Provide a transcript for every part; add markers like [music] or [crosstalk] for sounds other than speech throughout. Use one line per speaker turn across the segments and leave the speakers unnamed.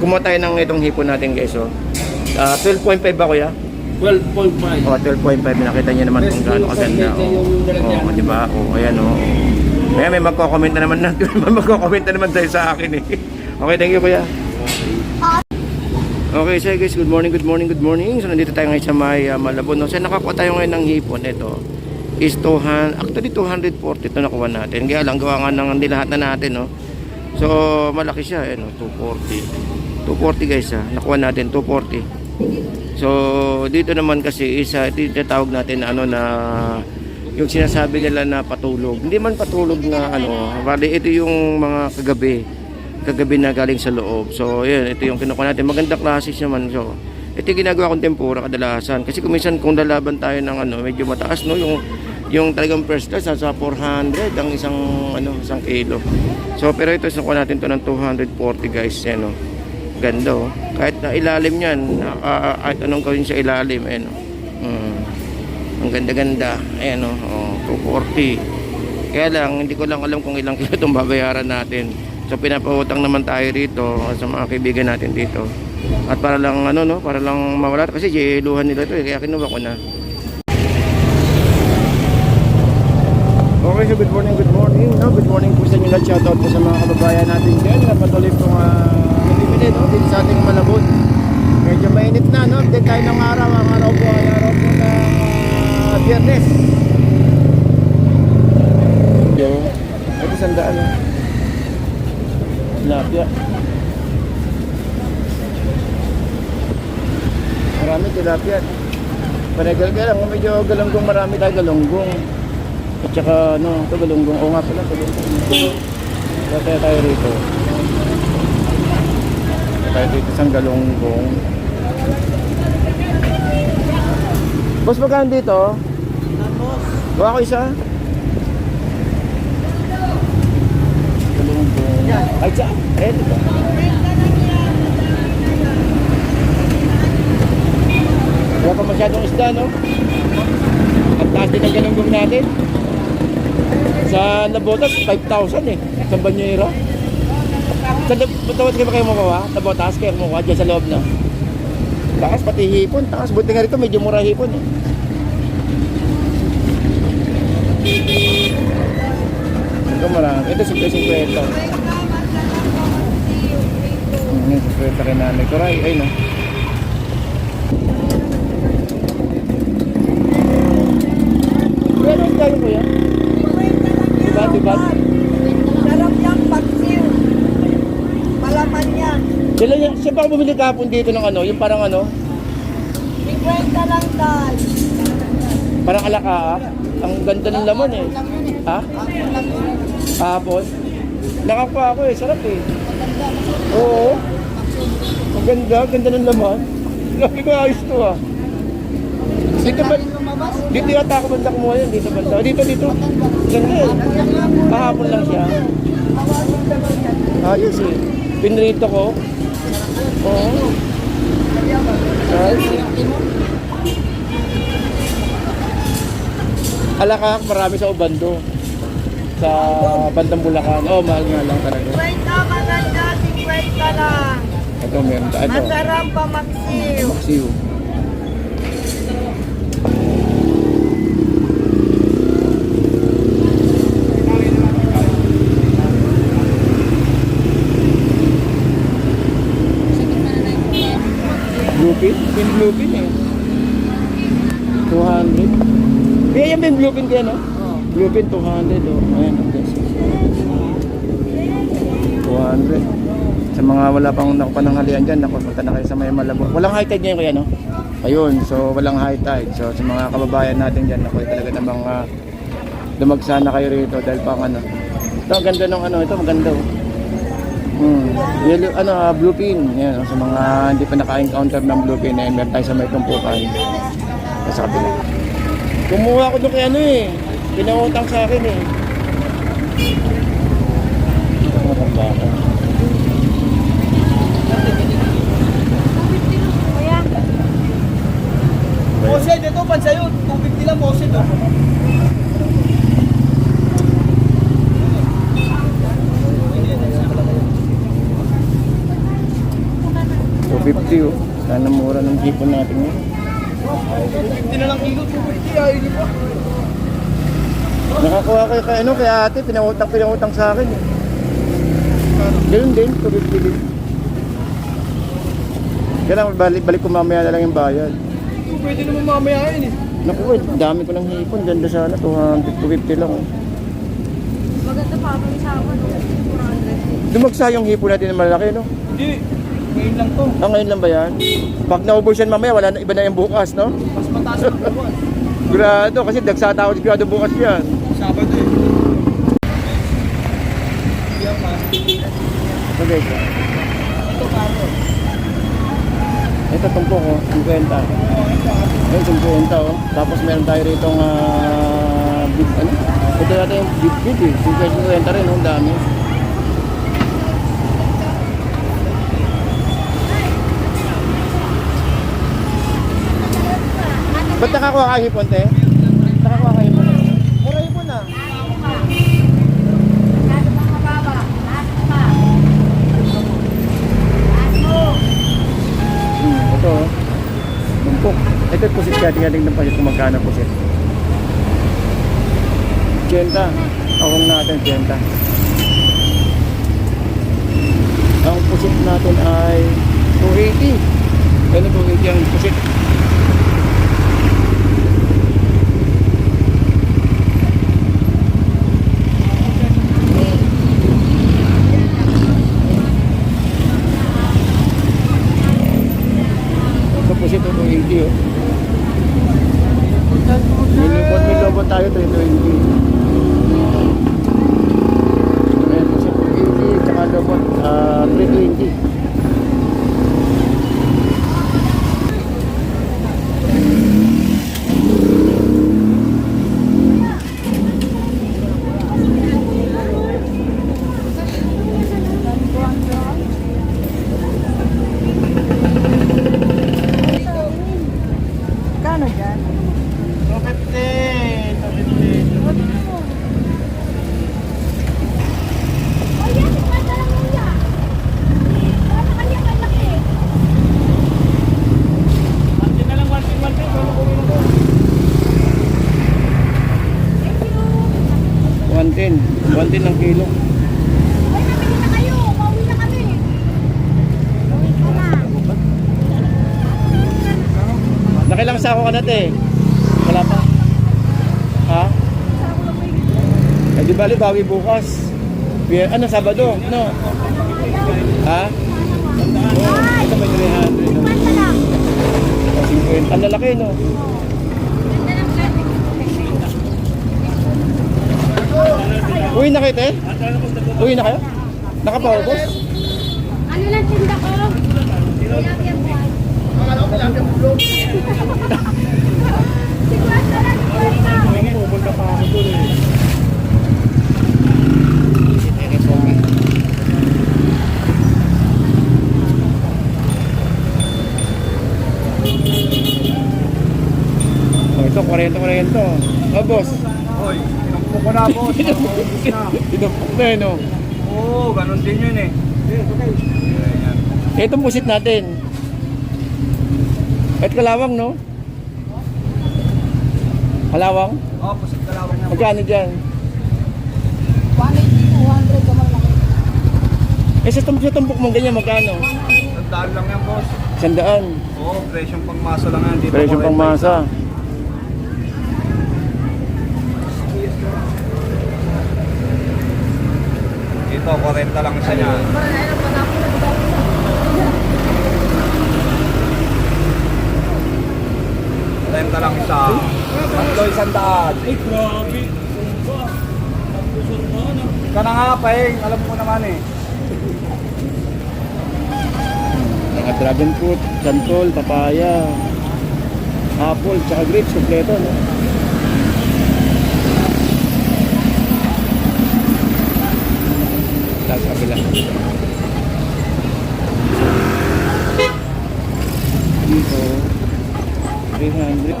kumuha tayo ng itong hipon natin guys. Oh. Ah, 12.5 ba kuya?
12.5.
Oh, 12.5. Nakita niyo naman kung gaano kaganda. Oh, oh di ba? Oh, ayan oh. Kaya may magko-comment na naman [laughs] na. may magko-comment na naman tayo sa akin eh. Okay, thank you kuya. Okay, so guys, good morning, good morning, good morning. So nandito tayo ngayon sa may uh, Malabon. No? So nakakuha tayo ngayon ng hipon. Ito is 200, actually 240 ito nakuha natin. Kaya lang gawa nga ng nilahat na natin, no. So malaki siya, eh, no? 240. 240 guys, ha. Nakuha natin 240. So dito naman kasi isa tinatawag natin na ano na yung sinasabi nila na patulog. Hindi man patulog na ano, bali ito yung mga kagabi kagabi na galing sa loob. So, yun, ito yung kinukuha natin. Maganda klase naman. So, ito ginagawa kong tempura kadalasan. Kasi kung minsan kung lalaban tayo ng ano, medyo mataas, no, yung yung talagang first class nasa 400 ang isang ano, isang kilo. So, pero ito nakuha natin to ng 240 guys, yan, no. Ganda, oh. Kahit na ilalim yan, uh, kahit anong gawin sa ilalim, ayan, oh. Mm. Ang ganda-ganda. Ayan, oh, oh 240. Kaya lang, hindi ko lang alam kung ilang [laughs] kilo itong babayaran natin. So pinapautang naman tayo rito sa mga kaibigan natin dito. At para lang ano no, para lang mawala kasi jeluhan nila to eh, kaya kinuha ko na. Okay, so good morning, good morning. No, good morning po sa inyo lahat. Shoutout po sa mga kababayan natin dyan na patuloy pong uh, nabibili no, dito sa ating malabon. Medyo mainit na, no? Update tayo ng araw. Ang araw po ay araw po ng uh, biyernes. Yo, ito sandaan, no? Tilapia. Marami tilapia. Paregal ka lang, medyo galunggong marami tayo galunggong. At saka ano, ito galunggong. Oo nga pala, galunggong. Kaya tayo rito. Tayo dito sa galunggong. Boss, magkano dito? Bawa ko isa? Galunggong. Ay, siya. Eh, dito. Wala pa masyadong isda, no? Ang taas din ang galunggong natin. Sa Nabotas, 5,000 eh. Sa Banyera. Sa Nabotas kayo ba kayo makuha? Nabotas kayo makuha dyan sa loob na. Taas pati hipon. Taas. Buti nga rito, medyo mura hipon eh. Ito marami. Ito 50-50. Ano yung 50 rin nanay ko. Ay, ay no. Pero ang tayo ko yan. Diba, diba?
Sarap yung paksiw. Malaman yan.
Siya ba bumili kahapon dito ng ano? Yung parang ano?
50 lang dal.
Parang alaka Ang ganda ng laman eh. Ha? Kahapon? Nakakuha ako eh. Sarap eh. Oo. Ang ganda. Ganda ng laman. Lagi ko ayos to ah. Dito ba? Dito yata ako banda kumuha yan. Dito banda. Dito, dito. Ganda eh. Kahapon lang siya. Ayos eh. Pinrito ko. Oo. Eh. Alakak, marami sa Ubando. Sa bandang Bulacan. Oh, mahal nga lang talaga.
50 maganda, 50 lang.
Ito, meron. Ito.
Masarap pa maksiw.
Maksiw. Bluepin? Pin bluepin eh. 200. Kaya yan yung bluepin kaya no? Bluepin 200 oh. Ayan, okay. 200. Sa mga wala pang nakupananghalian dyan, naku, punta na kayo sa may malabo. Walang high tide ngayon kuya, no? Ayun, so walang high tide. So sa mga kababayan natin dyan, naku, talaga namang uh, lumagsa na kayo rito dahil pang ano. Ito, ang ganda ng ano, ito maganda oh. Hmm. Yellow, ano, uh, blue pin. Yan, sa mga hindi pa naka-encounter ng blue pin, eh, meron tayo sa may tumpukan. Sa kabila. Kumuha ko doon kay ano eh. Pinautang sa akin eh. Matanda ako.
Poset, ito pansayo. 250 lang poset. Oh.
250 oh. Sana mura ng hipon natin yun.
250 na lang kilo, 250 ayaw niyo pa.
Nakakuha kayo kay ano, kay ate, pinangutang pinangutang sa akin. Eh. Ganun din, 250 din. Kaya lang, balik, balik ko mamaya na lang yung bayad.
Pwede naman mamaya yun eh.
Naku, eh, dami ko ng hipon. Ganda sana, 200, 250 lang.
Maganda pa kami sa akin. 400.
Dumagsa yung hipon natin na malaki, no?
Hindi, ngayon lang to.
Ah, ngayon lang ba yan? Pag naubos yan mamaya, wala na, iba na yung bukas, no?
Mas mataas ang buwan.
Grado, kasi dagsata ako sigurado bukas yan.
Sabado eh.
Guys,
Ito karo.
ito tumpok ko, 50. Ayun, 50 oh. Tapos meron tayo rito ng uh, big, ano? Ito natin yung big big eh. 50 rin, oh, ang dami. Ba't nakakuha ka hipon, te? Nakakuha ka hipon? Mura hipon na. Hmm, ito oh. Tumpok. Ito yung pusit kaya tingnan ng pasit kung magkano pusit. 80. Awang natin 80. Ang pusit natin ay 280. Ano 280 ang pusit? Ito pusit ito 280 oh. Nilubot, nilubot tayo 320. Ayan, pusit 280 tsaka lubot ah, 320.
Kano dyan?
250! 250!
Antin na lang, one pin, one pin. Ano ko rin ako?
110. 110 ng kilo. Nakilang sako ka na te? Wala pa. Ha? Eh di bali bawi bukas. Biya- Ano Sabado? No. Ha? Oh, ito may 300. no? Oh, 50. Ang lalaki no. Uwi na kayo te? Uwi na kayo? Nakapaubos?
Ano lang tinda ko? Buwan. Sigurado lang, sigurado.
Pupunta pa ako doon eh.
Ito 40 40. Oh, boss.
Hoy, kinumpok ko na boss. [laughs] Maubos na.
Yun, oh.
Oo, ganun din yun eh.
Ito pusit natin. At kalawang, no? Kalawang?
Oh, pusit kalawang na.
Magkano dyan?
180, 200 ka malaki.
Eh, sa tumpok, sa tumpok mong ganyan, magkano?
Tandaan lang yan boss.
Sandaan.
Oo, presyong pangmasa lang yan. Dito
Presyong
40.
pangmasa.
Dito, 40 lang isa niyan. Renta lang isa. Tatlo isang daan. Ay, grabe. Ka na nga, Paeng. Alam ko naman eh.
Mga dragon fruit, santol, papaya, apple, tsaka grapes, kompleto, no? Tapos kabila. Dito, 300.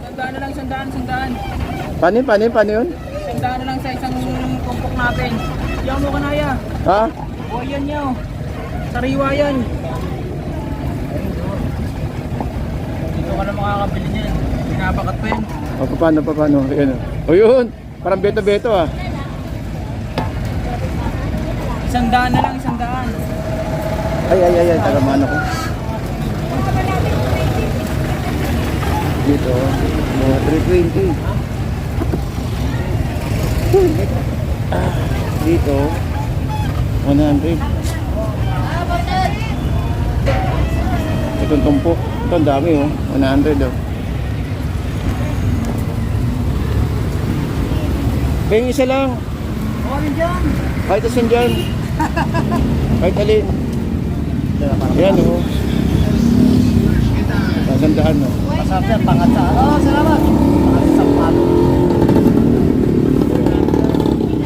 Sandaan na lang, sandaan, sandaan.
Paano yun, paano yun, paano yun?
Sandaan na lang sa isang kumpok natin. Yan mo kanaya.
Ha?
O yan nyo.
Sariwa yan. Dito ka na makakabili niyan. Pinapakat pa yan.
O, paano, paano? Ayan, o. Yun. Parang beto-beto, ah.
Isang daan na lang, isang daan.
Ay, ay, ay, ay. Talaman ako. Dito, mga 320. Ah, dito, 100. Itong tumpok. Ito, ang dami, oh. 100, oh. Kaya yung isa lang. Kahit asan dyan. [laughs] Kahit alin. Ayan, oh. Sasandaan, oh.
Masarap yan, pangat sa... Oh, salamat. Pangat sa palo.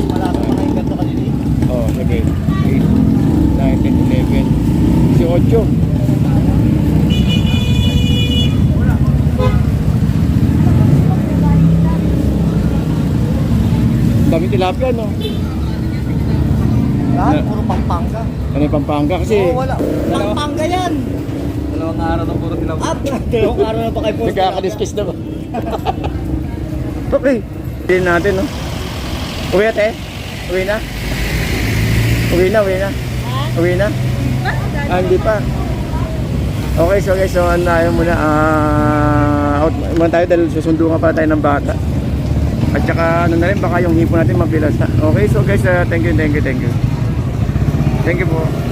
Wala ka mga yung ganito kanina.
Oh, sige. 8, 9, 10, 11. 18. Dami tilapia, no?
Lahat, puro pampanga.
Ano yung Pampanga? Kasi
Oo, wala. Pampanga yan. Dalawang araw na puro tilaw. At, dalawang araw na pa kayo puro
nagkakadiskis na ba? [laughs] okay. Hindi natin, no? Uwi ate? Uwi na? Uwi na, uwi na? Uwi na? Ah, hindi pa. Okay, so guys, so ano tayo muna, ah, out muna tayo dahil susundo nga pala tayo ng bata. At saka ano na rin, baka yung hipo natin mabilas na. Okay, so guys, ah, thank you, thank you, thank you. Thank you po.